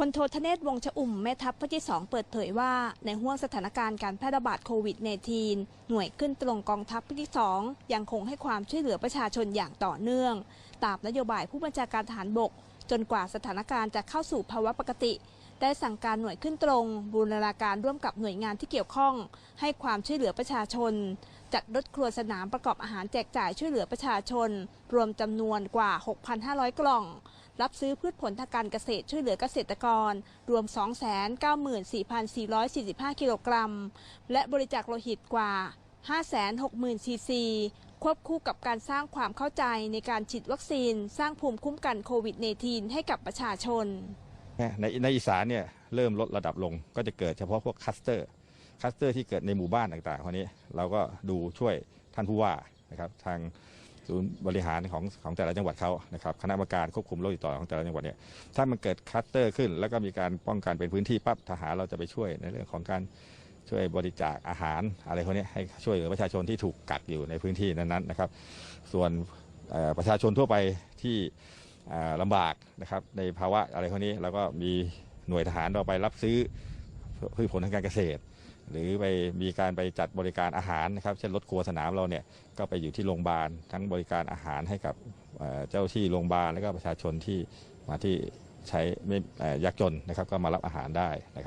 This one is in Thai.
พลโททเนศวงชอุ่มแม่ทัพภาคที่ 2 เปิดเผยว่า ในห่วงสถานการณ์การแพร่ระบาดโควิด -19 หน่วยขึ้นตรงกองทัพภาคที่ 2 ยังคงให้ความช่วยเหลือประชาชนอย่างต่อเนื่อง ตามนโยบายผู้บัญชาการทหารบก จนกว่าสถานการณ์จะเข้าสู่ภาวะปกติ ได้สั่งการหน่วยขึ้นตรง บูรณาการร่วมกับหน่วยงานที่เกี่ยวข้อง ให้ความช่วยเหลือประชาชน จัดรถครัวสนามประกอบอาหารแจกจ่ายช่วยเหลือประชาชน รวมจำนวนกว่า 6,500 กล่อง รับซื้อพืชผลทางการเกษตรช่วยเหลือเกษตรกร รวม 294,445 กิโลกรัม และบริจาคโลหิตกว่า 560,000 ซีซี ควบคู่กับการสร้างความเข้าใจในการฉีดวัคซีน สร้างภูมิคุ้มกันโควิด -19 ให้กับประชาชน ในในอีสานเนี่ยเริ่มลดระดับลงก็จะเกิดเฉพาะพวกคัสเตอร์คัสเตอร์ที่เกิดในหมู่บ้านต่างๆคนนี้เราก็ดูช่วยท่านผู้ว่านะครับทาง ศูนย์บริหารของของแต่ละจังหวัดเขานะครับคณะกรรมการควบคุมโรคติดต่อของแต่ละจังหวัดเนี่ยถ้ามันเกิดคัสเตอร์ขึ้น แล้วก็มีการป้องกันเป็นพื้นที่ปั๊บทหารเราจะไปช่วยในเรื่องของการช่วยบริจาคอาหารอะไรพวกนี้ให้ช่วยเหลือประชาชนที่ถูกกักอยู่ในพื้นที่นั้นๆนะครับ ส่วนประชาชนทั่วไปที่อ่าลำบากนะครับในภาวะอะไรพวกนี้เราก็มีหน่วยทหารเราไปรับซื้อพืชผลทางการเกษตร หรือไปมีการไปจัดบริการอาหารนะครับเช่นรถครัวสนามเราเนี่ยก็ไปอยู่ที่โรงพยาบาลทั้งบริการอาหารให้กับเจ้าที่โรงพยาบาลแล้วก็ประชาชนที่มาที่ใช้ไม่ยากจนนะครับก็มารับอาหารได้นะครับ